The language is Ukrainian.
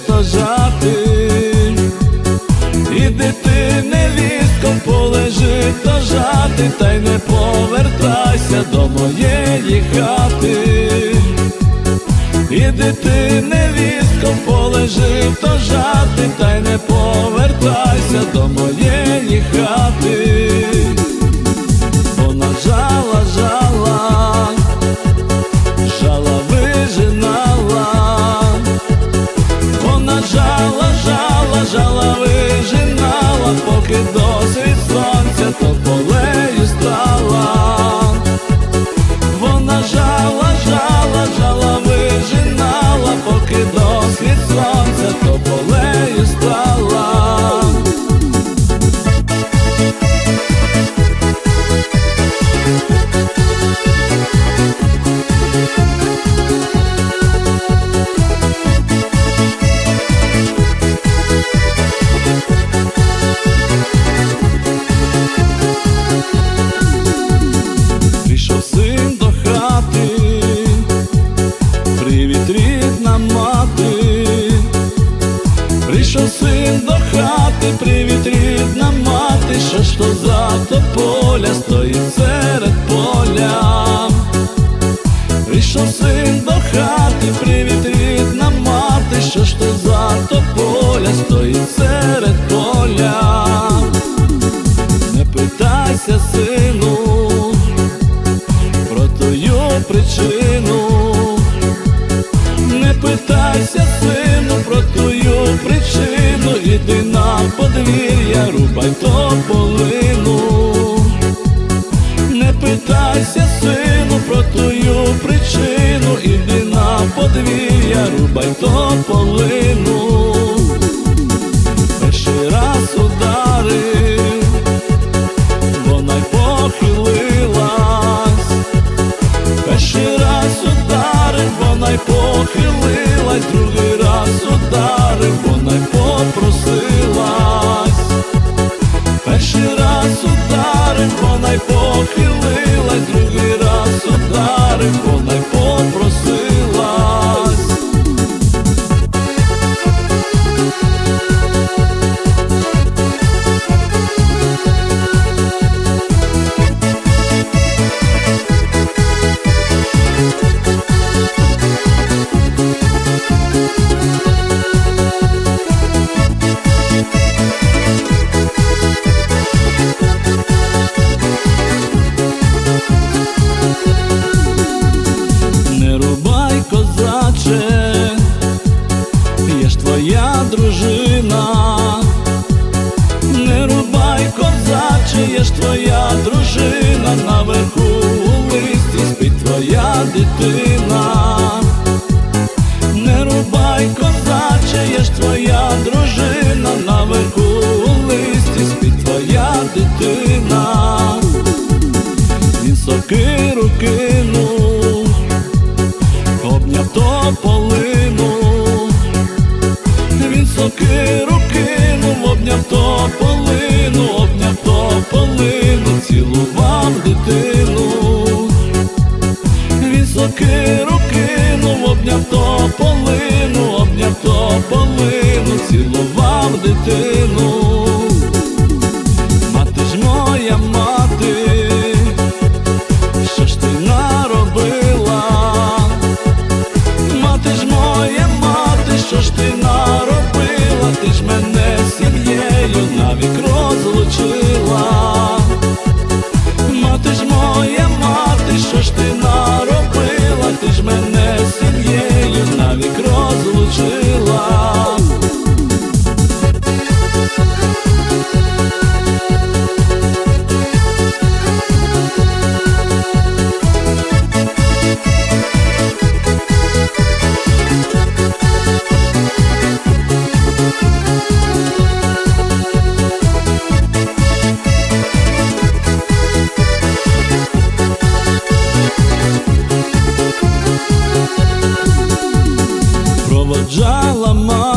полежи то жати, іди ти, невістко, полежи то жати, та й не повертайся до моєї хати. Іди ти, невістко, полежи то жати, та й не повертайся до моєї хати. Прийшов син до хати, привіт рідна мати, що ж то за тополя стоїть серед поля. Не питайся, сину, про тую причину, не питайся, сину, про тую причину, іди на подвір'я, рубай тополину. Подвір'я, рубай тополину. só quero проводжала мати,